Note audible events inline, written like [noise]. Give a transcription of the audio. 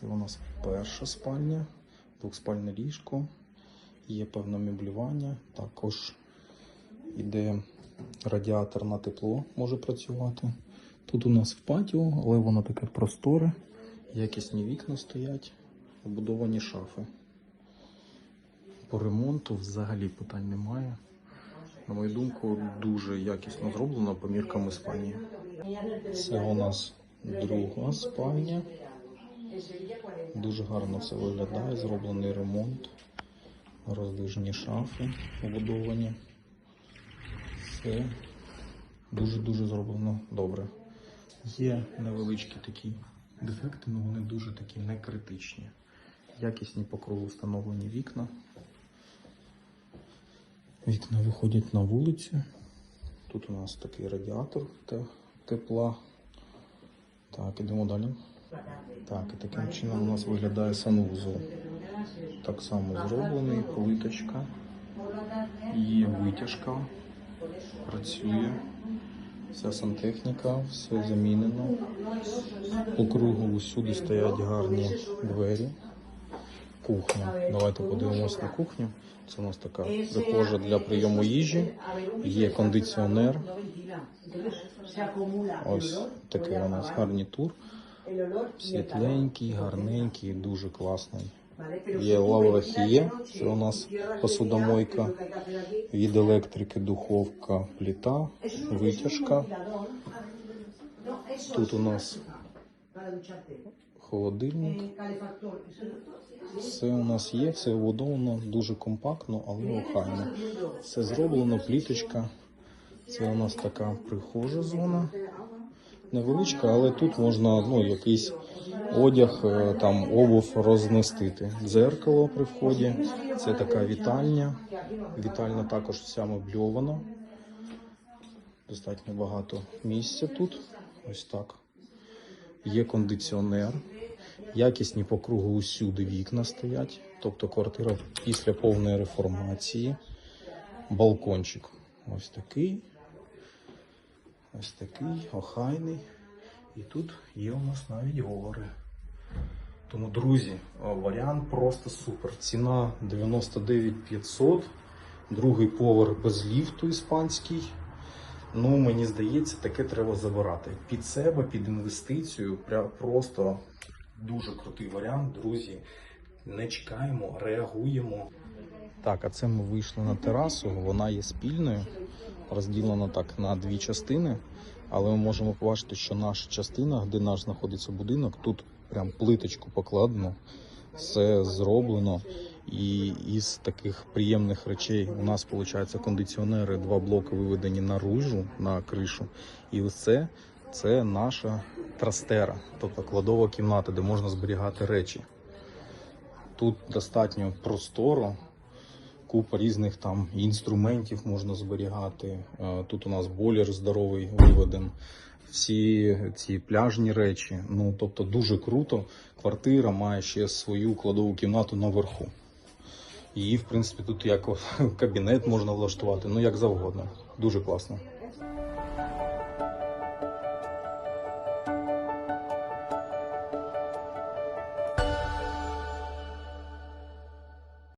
Це у нас перша спальня, двохспальне ліжко, є певне меблювання. Також іде радіатор на тепло, може працювати. Тут у нас в патіо, але воно таке просторе, якісні вікна стоять, побудовані шафи. По ремонту взагалі питань немає. На мою думку, дуже якісно зроблено по міркам Іспанії. Це у нас друга спальня. Дуже гарно все виглядає, зроблений ремонт, роздвижені шафи побудовані. Все дуже-дуже зроблено добре. Є невеличкі такі дефекти, але вони дуже такі не критичні. Якісні по кругу встановлені вікна. Вікна виходять на вулицю. Тут у нас такий радіатор тепла. Так, ідемо далі. Так, і таким чином у нас виглядає санвузол. Так само зроблений, плиточка. Є витяжка. Працює. Вся сантехніка, все замінено. По кругу усюди стоять гарні двері. Кухня. Давайте подивимось на кухню. Це у нас така прихожа для прийому їжі. Є кондиціонер. Ось такий у нас гарнітур. Світленький, гарненький, дуже класний. Є лаврахія, це у нас посудомойка. Від електрики, духовка, плита, витяжка. Тут у нас холодильник. Все у нас є, все вбудовано, дуже компактно, але охайно. Все зроблено, пліточка. Це у нас така прихожа зона. Невеличка, але тут можна ну, якийсь одяг, е, там обув розмістити. Дзеркало при вході. Це така вітальня. Вітальня також вся мебльована. Достатньо багато місця тут. Ось так. Є кондиціонер. Якісні по кругу усюди вікна стоять. Тобто квартира після повної реформації. Балкончик. Ось такий. Ось такий, охайний. І тут є у нас навіть гори. Тому, друзі, варіант просто супер. Ціна 99 500, другий поверх без ліфту іспанський. Ну, мені здається, таке треба забирати. Під себе, під інвестицію, просто дуже крутий варіант, друзі. Не чекаємо, реагуємо. Так, а це ми вийшли на терасу. Вона є спільною, розділена так на дві частини. Але ми можемо побачити, що наша частина, де наш знаходиться будинок, тут прям плиточку покладено, все зроблено. І із таких приємних речей у нас виходить кондиціонери, два блоки виведені наружу на кришу. І ось це, наша трастера, тобто кладова кімната, де можна зберігати речі. Тут достатньо простору, купа різних там інструментів можна зберігати. Е, Тут у нас бойлер здоровий виведен. Всі ці пляжні речі. Ну тобто дуже круто. Квартира має ще свою кладову кімнату наверху. Її, в принципі, тут як [laughs] кабінет можна влаштувати, ну як завгодно. Дуже класно.